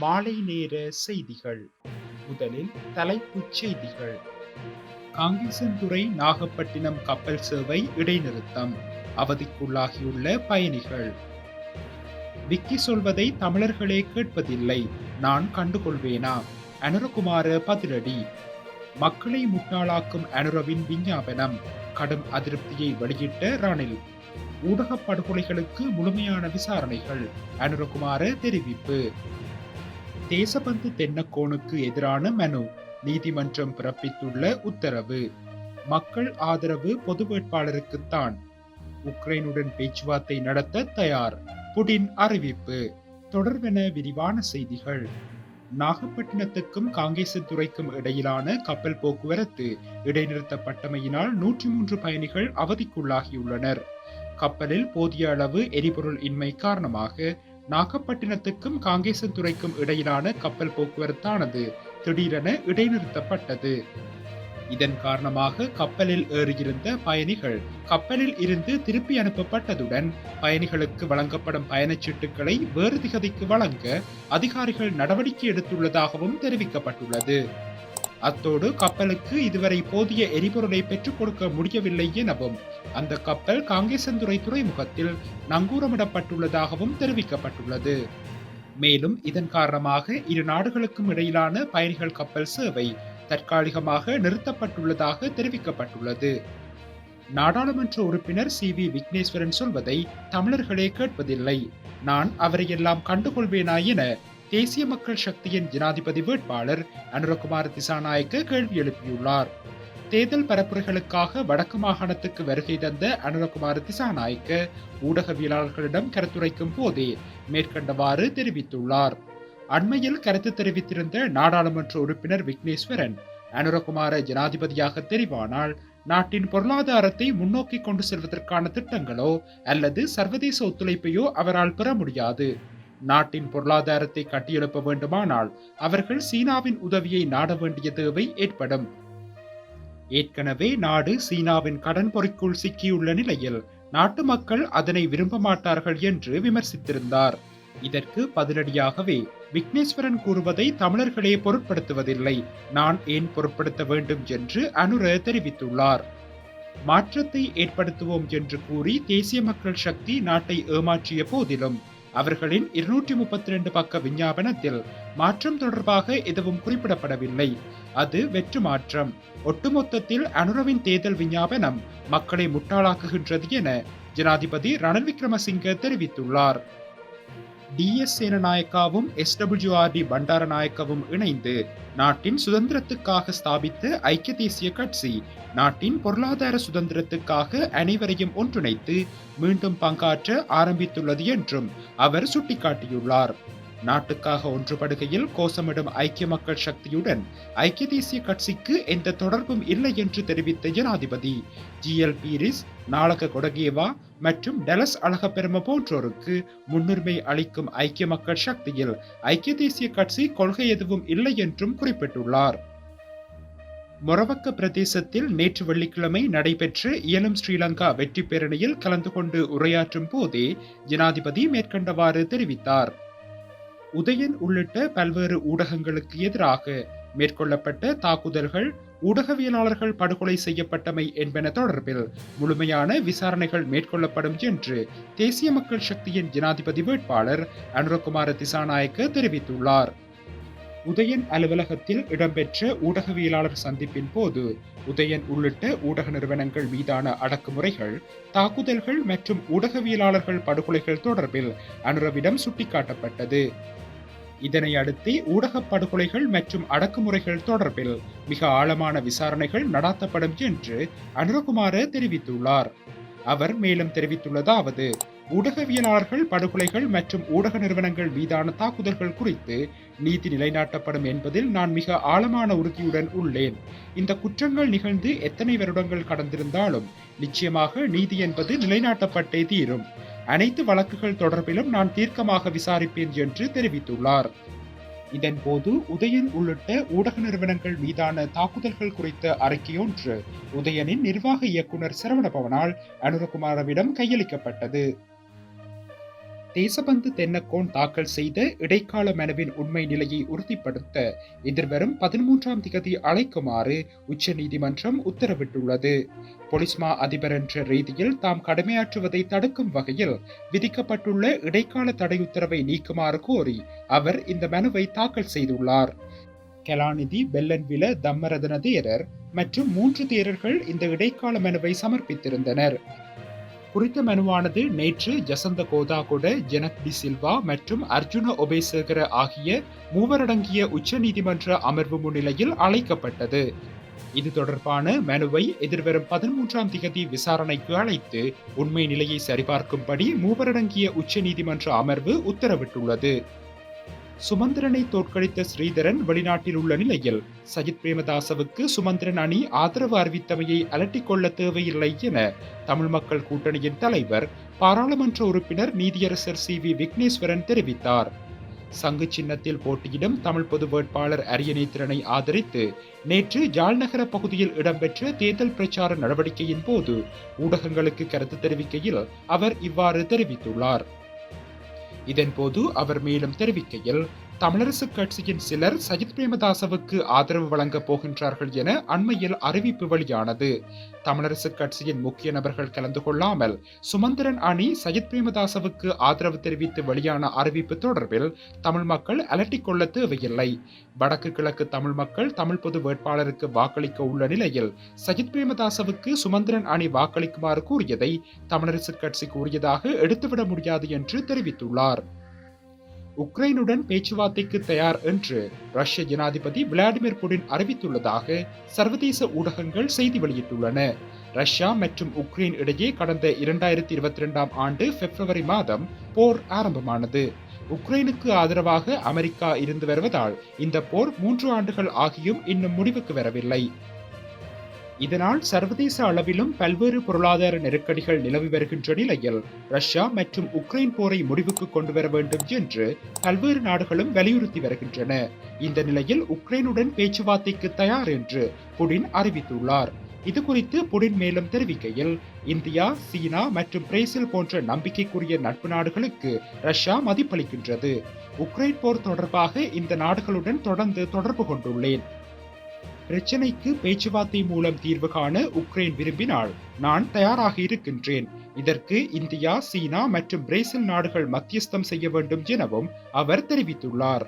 மாலை நேர செய்திகள். முதலில் தலைப்புச் செய்திகள். காங்கேசன்துறை நாகப்பட்டினம் கப்பல் சேவை இடைநிறுத்தம். அவதிக்குள்ளாகியுள்ள பயணிகள். விக்கி சொல்வதை தமிழர்களே கேட்பதில்லை. நான் கண்டுகொள்வேனா? அனுரகுமார பதிலடி. மக்களை முட்டாளாக்கும் அனுரவின் விஞ்ஞாபனம். கடும் அதிருப்தியை வெளியிட்ட ரணில். ஊடகப் படுகொலைகளுக்கு முழுமையான விசாரணைகள். அனுரகுமார தெரிவிப்பு. தேசபந்து தென்னக்கோனுக்கு எதிரான மனு. நீதிமன்றம் பிறப்பித்துள்ள உத்தரவு. மக்கள் ஆதரவு பொது வேட்பாளருக்குத்தான். உக்ரைனுடன் பேச்சுவார்த்தை நடத்த தயார். புடின் அறிவிப்பு. தொடர்பென விரிவான செய்திகள். நாகப்பட்டினத்துக்கும் காங்கேசத்துறைக்கும் இடையிலான கப்பல் போக்குவரத்து இடைநிறுத்தப்பட்டமையினால் நூற்றி மூன்று பயணிகள் அவதிக்குள்ளாகியுள்ளனர். கப்பலில் போதிய அளவு எரிபொருள் இன்மை காரணமாக நாகப்பட்டினத்துக்கும் காங்கேசத்துறைக்கும் இடையிலான கப்பல் போக்குவரத்தானது திடீரென இடைநிறுத்தப்பட்டது. இதன் காரணமாக கப்பலில் ஏறியிருந்த பயணிகள் கப்பலில் இருந்து திருப்பி அனுப்பப்பட்டதுடன் பயணிகளுக்கு வழங்கப்படும் பயணச்சீட்டுகளை வேறு திகதிக்கு வழங்க அதிகாரிகள் நடவடிக்கை எடுத்துள்ளதாகவும் தெரிவிக்கப்பட்டுள்ளது. அத்தோடு கப்பலுக்கு இதுவரை போதிய எரிபொருளை பெற்றுக் கொடுக்க முடியவில்லை எனவும் அந்த கப்பல் காங்கேசந்துறை துறைமுகத்தில் நங்கூரமிடப்பட்டுள்ளதாகவும் தெரிவிக்கப்பட்டுள்ளது. மேலும் இதன் காரணமாக இரு நாடுகளுக்கும் இடையிலான பயணிகள் கப்பல் சேவை தற்காலிகமாக நிறுத்தப்பட்டுள்ளதாக தெரிவிக்கப்பட்டுள்ளது. நாடாளுமன்ற உறுப்பினர் சி. வி. விக்னேஸ்வரன் சொல்வதை தமிழர்களே கேட்பதில்லை. நான் அவரையெல்லாம் கண்டுகொள்வேனா என தேசிய மக்கள் சக்தியின் ஜனாதிபதி வேட்பாளர் அனுரகுமார் திசாநாயக்க கேள்வி எழுப்பியுள்ளார். தேர்தல் பரப்புரைகளுக்காக வடக்கு மாகாணத்துக்கு வருகை தந்த அனுரகுமார் திசாநாயக்க ஊடகவியலாளர்களிடம் கருத்துரைக்கும் போதே மேற்கண்டவாறு தெரிவித்துள்ளார். அண்மையில் கருத்து தெரிவித்திருந்த நாடாளுமன்ற உறுப்பினர் விக்னேஸ்வரன் அனுரகுமார ஜனாதிபதியாக தெரிவானால் நாட்டின் பொருளாதாரத்தை முன்னோக்கி கொண்டு செல்வதற்கான திட்டங்களோ அல்லது சர்வதேச ஒத்துழைப்பையோ அவரால் பெற முடியாது. நாட்டின் பொருளாதாரத்தை கட்டியெழுப்ப வேண்டுமானால் அவர்கள் சீனாவின் உதவியை நாட வேண்டிய தேவை ஏற்படும். ஏற்கனவே நாடு சீனாவின் கடன் பொறிக்குள் சிக்கியுள்ள நிலையில் நாட்டு மக்கள் அதனை விரும்ப மாட்டார்கள் என்று விமர்சித்திருந்தார். இதற்கு பதிலடியாகவே விக்னேஸ்வரன் கூறுவதை தமிழர்களே பொருட்படுத்துவதில்லை. நான் ஏன் பொருட்படுத்த வேண்டும் என்று அனுர தெரிவித்துள்ளார். மாற்றத்தை ஏற்படுத்துவோம் என்று கூறி தேசிய மக்கள் சக்தி நாட்டை ஏமாற்றிய போதிலும் அவர்களின் இருநூற்றி முப்பத்தி ரெண்டு பக்க விஞ்ஞாபனத்தில் மாற்றம் தொடர்பாக எதுவும் குறிப்பிடப்படவில்லை. அது வெற்று மாற்றம். ஒட்டுமொத்தத்தில் அனுரவின் தேர்தல் விஞ்ஞாபனம் மக்களை முட்டாளாக்குகின்றது என ஜனாதிபதி ரணில் விக்ரமசிங்க தெரிவித்துள்ளார். டி எஸ் சேனநாயக்காவும் எஸ்டபிள்யூஆர்டி பண்டாரநாயக்கவும் இணைந்து நாட்டின் சுதந்திரத்துக்காக ஸ்தாபித்த ஐக்கிய தேசிய கட்சி நாட்டின் பொருளாதார சுதந்திரத்துக்காக அனைவரையும் ஒன்றிணைத்து மீண்டும் பங்காற்ற ஆரம்பித்துள்ளது என்றும் அவர் சுட்டிக்காட்டியுள்ளார். நாட்டுக்காக ஒன்றுபடுகையில் கோஷமிடும் ஐக்கிய மக்கள் சக்தியுடன் ஐக்கிய தேசிய கட்சிக்கு எந்த தொடர்பும் இல்லை என்று தெரிவித்த ஜனாதிபதி. ஜி. எல். பீரிஸ் நாளக கொடகேவா மற்றும் டெலஸ் அழகப்பெரும போன்றோருக்கு முன்னுரிமை அளிக்கும் ஐக்கிய மக்கள் சக்தியில் ஐக்கிய தேசிய கட்சி கொள்கை எதுவும் இல்லை என்றும் குறிப்பிட்டுள்ளார். மொரவக்க பிரதேசத்தில் நேற்று வெள்ளிக்கிழமை நடைபெற்ற இயலும் ஸ்ரீலங்கா வெற்றி பேரணியில் கலந்து கொண்டு உரையாற்றும் போதே ஜனாதிபதி மேற்கண்டவாறு தெரிவித்தார். உதயன் உள்ளிட்ட பல்வேறு ஊடகங்களுக்கு எதிராக மேற்கொள்ளப்பட்ட தாக்குதல்கள் ஊடகவியலாளர்கள் படுகொலை செய்யப்பட்டமை என்பன தொடர்பில் முழுமையான விசாரணைகள் மேற்கொள்ளப்படும் என்று தேசிய மக்கள் சக்தியின் ஜனாதிபதி வேட்பாளர் அனுரகுமார திசாநாயக்க தெரிவித்துள்ளார். உதயன் அலுவலகத்தில் இடம்பெற்ற ஊடகவியலாளர் சந்திப்பின் போது உதயன் உள்ளிட்ட ஊடக நிறுவனங்கள் மீதான அடக்குமுறைகள் தாக்குதல்கள் மற்றும் ஊடகவியலாளர்கள் படுகொலைகள் தொடர்பில் அனுரவிடம் சுட்டிக்காட்டப்பட்டது. இதனை அடுத்து ஊடக படுகொலைகள் மற்றும் அடக்குமுறைகள் தொடர்பில் மிக ஆழமான விசாரணைகள் நடாத்தப்படும் என்று அனுரகுமார தெரிவித்துள்ளார். அவர் மேலும் தெரிவித்துள்ளதாவது ஊடகவியலாளர்கள் படுகொலைகள் மற்றும் ஊடக நிறுவனங்கள் மீதான தாக்குதல்கள் குறித்து நீதி நிலைநாட்டப்படும் என்பதில் நான் மிக ஆழமான உறுதியுடன் உள்ளேன். இந்த குற்றங்கள் நிகழ்ந்து எத்தனை வருடங்கள் கடந்திருந்தாலும் நிச்சயமாக நீதி என்பது நிலைநாட்டப்பட்டே தீரும். அனைத்து வழக்குகள் தொடர்பிலும் நான் தீர்க்கமாக விசாரிப்பேன் என்று தெரிவித்துள்ளார். இதன்போது உதயன் உள்ளிட்ட ஊடக நிறுவனங்கள் மீதான தாக்குதல்கள் குறித்த அறிக்கையொன்று உதயனின் நிர்வாக இயக்குனர் சரவணபவனால் அனுரகுமாரவிடம் கையளிக்கப்பட்டது. தேசபந்து தென்னக்கோன் தாக்கல் செய்த இடைக்கால மனுவின் உண்மை நிலையை உறுதிப்படுத்த எதிர்வரும் பதிமூன்றாம் திகதி அழைக்குமாறு உச்சநீதிமன்றம் உத்தரவிட்டுள்ளது. பொலிஸ்மா அதிபர் என்ற ரீதியில் தாம் கடமையாற்றுவதை தடுக்கும் வகையில் விதிக்கப்பட்டுள்ள இடைக்கால தடை உத்தரவை நீக்குமாறு கோரி அவர் இந்த மனுவை தாக்கல் செய்துள்ளார். கலாநிதி பெல்லன்வில தம்மரதன தேரர் மற்றும் மூன்று தேரர்கள் இந்த இடைக்கால மனுவை சமர்ப்பித்திருந்தனர். குறித்த மனுவானது நேற்று ஜசந்த கோதாகொட ஜெனக் டி சில்வா மற்றும் அர்ஜுன ஒபேசேகர ஆகிய மூவரடங்கிய உச்சநீதிமன்ற அமர்வு முன்னிலையில் அழைக்கப்பட்டது. இது தொடர்பான மனுவை எதிர்வரும் பதிமூன்றாம் திகதி விசாரணைக்கு அழைத்து உண்மை நிலையை சரிபார்க்கும்படி மூவரடங்கிய உச்சநீதிமன்ற அமர்வு உத்தரவிட்டுள்ளது. சுமந்திரனை தோற்கடித்த ஸ்ரீதரன் வெளிநாட்டில் உள்ள நிலையில் சஜித் பிரேமதாசவுக்கு சுமந்திரன் அணி ஆதரவு அறிவித்தமையை அலட்டிக் கொள்ள தேவையில்லை என தமிழ் மக்கள் கூட்டணியின் தலைவர் பாராளுமன்ற உறுப்பினர் நீதியரசர் சி வி விக்னேஸ்வரன் தெரிவித்தார். சங்கு சின்னத்தில் போட்டியிடும் தமிழ் பொது வேட்பாளர் அரியநேத்திரனை ஆதரித்து நேற்று ஜாழ்நகர பகுதியில் இடம்பெற்ற தேர்தல் பிரச்சார நடவடிக்கையின் போது ஊடகங்களுக்கு கருத்து தெரிவிக்கையில் அவர் இவ்வாறு தெரிவித்துள்ளார். இதன்போது அவர் மேலும் தெரிவிக்கையில் தமிழரசு கட்சியின் சிலர் சஜித் பிரேமதாசவுக்கு ஆதரவு வழங்கப் போகின்றார்கள் என அண்மையில் அறிவிப்பு வெளியானது. தமிழரசு கட்சியின் முக்கிய நபர்கள் கலந்து கொள்ளாமல் சுமந்திரன் அணி சஜித் பிரேமதாசவுக்கு ஆதரவு தெரிவித்து வெளியான அறிவிப்பு தொடர்பில் தமிழ் மக்கள் அலட்டிக் கொள்ள தேவையில்லை. வடக்கு கிழக்கு தமிழ் மக்கள் தமிழ் பொது வேட்பாளருக்கு வாக்களிக்க உள்ள நிலையில் சஜித் பிரேமதாசவுக்கு சுமந்திரன் அணி வாக்களிக்குமாறு கூறியதை தமிழரசு கட்சி கூறியதாக எடுத்துவிட முடியாது என்று தெரிவித்துள்ளார். உக்ரைனுடன் பேச்சுவார்த்தைக்கு தயார் என்று ரஷ்ய ஜனாதிபதி விளாடிமிர் புடின் அறிவித்துள்ளதாக சர்வதேச ஊடகங்கள் செய்தி வெளியிட்டுள்ளன. ரஷ்யா மற்றும் உக்ரைன் இடையே கடந்த இரண்டாயிரத்தி இருபத்தி இரண்டாம் ஆண்டு பிப்ரவரி மாதம் போர் ஆரம்பமானது. உக்ரைனுக்கு ஆதரவாக அமெரிக்கா இருந்து வருவதால் இந்த போர் மூன்று ஆண்டுகள் ஆகியும் இன்னும் முடிவுக்கு வரவில்லை. இதனால் சர்வதேச அளவிலும் பல்வேறு பொருளாதார நெருக்கடிகள் நிலவி வருகின்ற நிலையில் ரஷ்யா மற்றும் உக்ரைன் போரை முடிவுக்கு கொண்டு வர வேண்டும் என்று பல்வேறு நாடுகளும் வலியுறுத்தி வருகின்றன. இந்த நிலையில் உக்ரைனுடன் பேச்சுவார்த்தைக்கு தயார் என்று புடின் அறிவித்துள்ளார். இது குறித்து புடின் மேலும் தெரிவிக்கையில் இந்தியா சீனா மற்றும் பிரேசில் போன்ற நம்பிக்கைக்குரிய நட்பு நாடுகளுக்கு ரஷ்யா மதிப்பளிக்கின்றது. உக்ரைன் போர் தொடர்பாக இந்த நாடுகளுடன் தொடர்ந்து தொடர்பு கொண்டுள்ளேன். பிரச்சினைக்கு பேச்சுவார்த்தை மூலம் தீர்வு காண உக்ரைன் விரும்பினால் நான் தயாராக இருக்கின்றேன். இதற்கு இந்தியா சீனா மற்றும் பிரேசில் நாடுகள் மத்தியஸ்தம் செய்ய வேண்டும் எனவும் அவர் தெரிவித்துள்ளார்.